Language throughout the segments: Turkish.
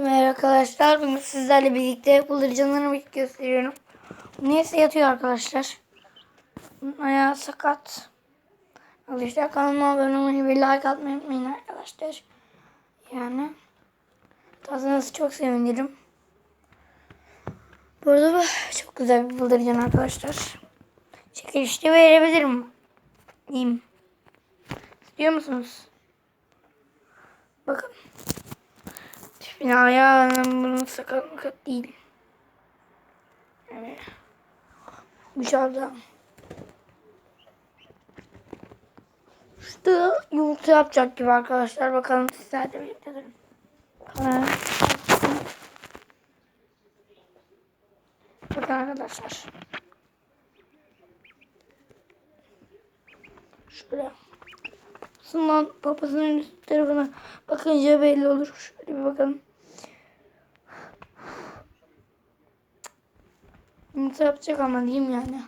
Merhaba arkadaşlar. Bugün sizlerle birlikte bıldırcınlarımı gösteriyorum. Neyse yatıyor arkadaşlar. Ayağı sakat. Arkadaşlar kanalıma abone olmayı ve like atmayı unutmayın arkadaşlar. Yani tazınızı çok sevinirim. Burada bu çok güzel bir bıldırcın arkadaşlar. Çekilişte verebilirim. İyiyim. İstiyor musunuz? Bakın. Tipine ayağının bunun sakat makat değil. Evet. Dışarıda. Şurada yumurta yapacak gibi arkadaşlar. Bakalım sizler de birlikte durun. Arkadaşlar. Şöyle. Sundan papasının üst tarafına bakınca belli olur. Şöyle bir bakalım. Yumurta yapacak ama diyeyim yani.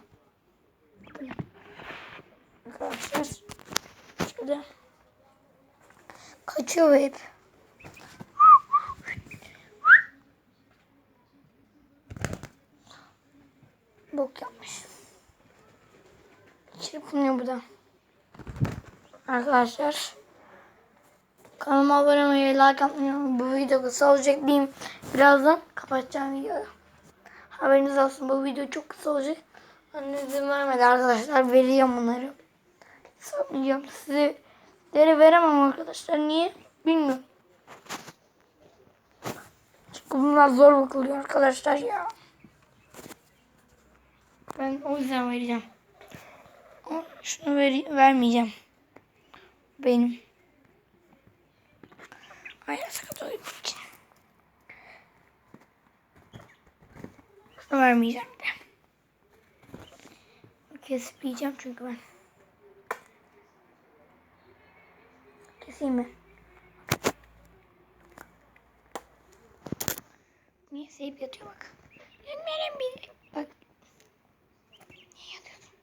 Arkadaşlar. Şöyle. Kaçıyor hep. Bok yapmış. Çırpınıyor bu da. Arkadaşlar. Kanalıma abone olmayı, like atmayı. Bu video kısa olacak diyeyim. Birazdan kapatacağım videoyu. Haberiniz olsun bu video çok kısa olacak. Anne izin vermedi arkadaşlar. Veriyorum bunları. Satmayacağım. Size deri veremem arkadaşlar. Niye? Bilmiyorum. Çünkü bunlar zor bakılıyor arkadaşlar ya. Ben o yüzden vereceğim. Ama şunu ver vermeyeceğim. Benim. Sakat olduğu için. Vermeyeceğim de. Kesip yiyeceğim çünkü ben. Keseyim mi? Niye sevip yatıyor bak. Benim bir bak. Niye yatıyorsun?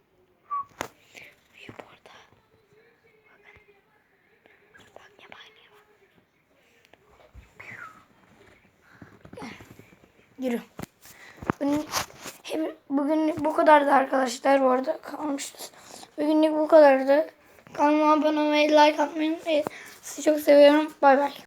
Uyuyor bu arada. Bakın. Bak yabani bak. Gel. Yürü. Bugün, hep, bugün bu kadardı arkadaşlar bu arada kalmışız. Bugünlük bu kadardı. Kanalıma abone olmayı, like atmayı unutmayın. Sizi çok seviyorum. Bay bay.